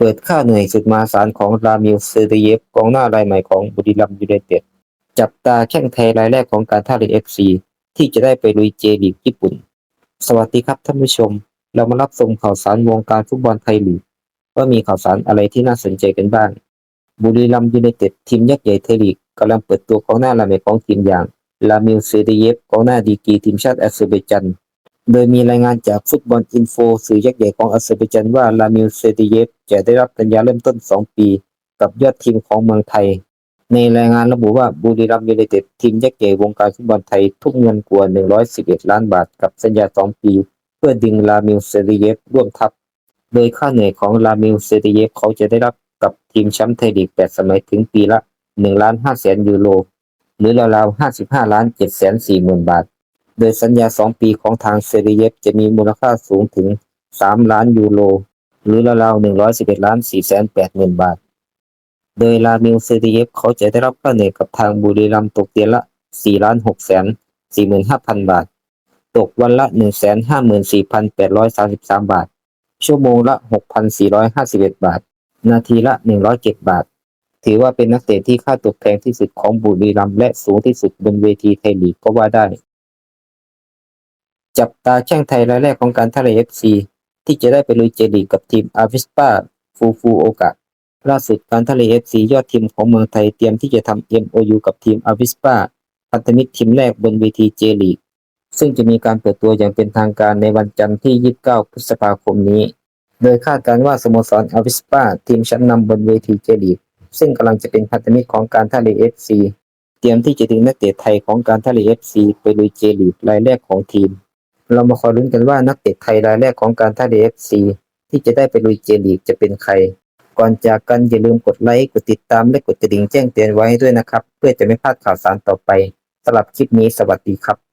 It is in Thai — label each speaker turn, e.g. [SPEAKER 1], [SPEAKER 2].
[SPEAKER 1] เปิดค่าเหนื่อยสุดมาศาลของรามิลเซเดเยฟกองหน้ารายใหม่ของบุรีรัมยูไนเต็ดจับตาแข้งไทยรายแรกของการท่าเรือเอฟซีที่จะได้ไปลุยเจลีกญี่ปุ่น สวัสดีครับท่านผู้ชม เรามารับชมข่าวสารวงการฟุตบอลไทยลีกว่ามีข่าวสารอะไรที่น่าสนใจกันบ้าง บุรีรัมยูไนเต็ดทีมยักษ์ใหญ่ไทยลีกกำลังเปิดตัวกองหน้ารายใหม่ของทีมอย่างลามิลเซเดเยฟกองหน้าดีกีทีมชาติแอเซอร์ไบจัน โดยมีรายงานจากฟุตบอลอินโฟสื่อยักษ์ใหญ่ของอาเซอร์ไบจันว่าลามิลเซเดเยฟจะได้รับสัญญาเริ่มต้น 2 ปี กับยอดทีมของเมืองไทย ในรายงานระบุว่าบุรีรัมย์ยูไนเต็ดทีมยักษ์ใหญ่วงการฟุตบอลไทยทุ่มเงินกว่า 111 ล้านบาท กับสัญญา 2 ปี เพื่อดึงลามิลเซเดเยฟร่วมทัพ โดยค่าเหนื่อยของลามิลเซเดเยฟเขาจะได้รับกับทีมแชมป์ไทยลีก 8 สมัยถึงปีละ1ล้าน5แสนยูโรหรือราวๆ55ล้าน7แสน4หมื่นบาท โดยสัญญา 2 ปีของทางเซรีเยฟจะมีมูลค่าสูงถึง 3 ล้านยูโร หรือราวๆ111ล้าน4แสน8หมื่นบาท โดยลามิลเซรีเยฟเขาจะได้รับค่าเหนื่อยกับทางบุรีรัมตกเดือนละ 4 ล้าน6แสน45,000 บาท ตกวันละ 154,833 บาท ชั่วโมงละ 6,451 บาท นาทีละ 107 บาท ถือว่าเป็นนักเตะที่ค่าตัวแพงที่สุดของบุรีรัมย์และสูงที่สุดบนเวทีไทยลีกก็ว่าได้ จับตาแข้งไทยรายแรกของการท่าเรือเอฟซีที่จะได้ไปลุยเจลีกกับทีมอาวิสปาฟูฟูโอกะล่าสุดการท่าเรือเอฟซียอดทีมของเมืองไทยเตรียมที่จะทำ MOU กับทีมอาวิสปาพันธมิตรทีมแรกบนเวทีเจลีกซึ่งจะมีการเปิดตัวอย่างเป็นทางการในวันจันทร์ที่ 29 พฤษภาคมนี้ โดยคาดการณ์ว่าสโมสรอาวิสปาทีมชั้นนำบนเวทีเจลีกซึ่งกำลังจะเป็นพันธมิตรของการท่าเรือเอฟซีเตรียมที่จะดึงนักเตะไทยของการท่าเรือเอฟซีไปลุยเจลีกรายแรกของทีม เรามาคอยลุ้นกันว่านักเตะไทยรายแรกของการท่าเรือเอฟซีที่จะได้ไปลุยเจลีกจะเป็นใคร ก่อนจากกันอย่าลืมกดไลค์กดติดตามและกดกระดิ่งแจ้งเตือนไว้ด้วยนะครับ เพื่อจะไม่พลาดข่าวสารต่อไปสำหรับคลิปนี้สวัสดีครับ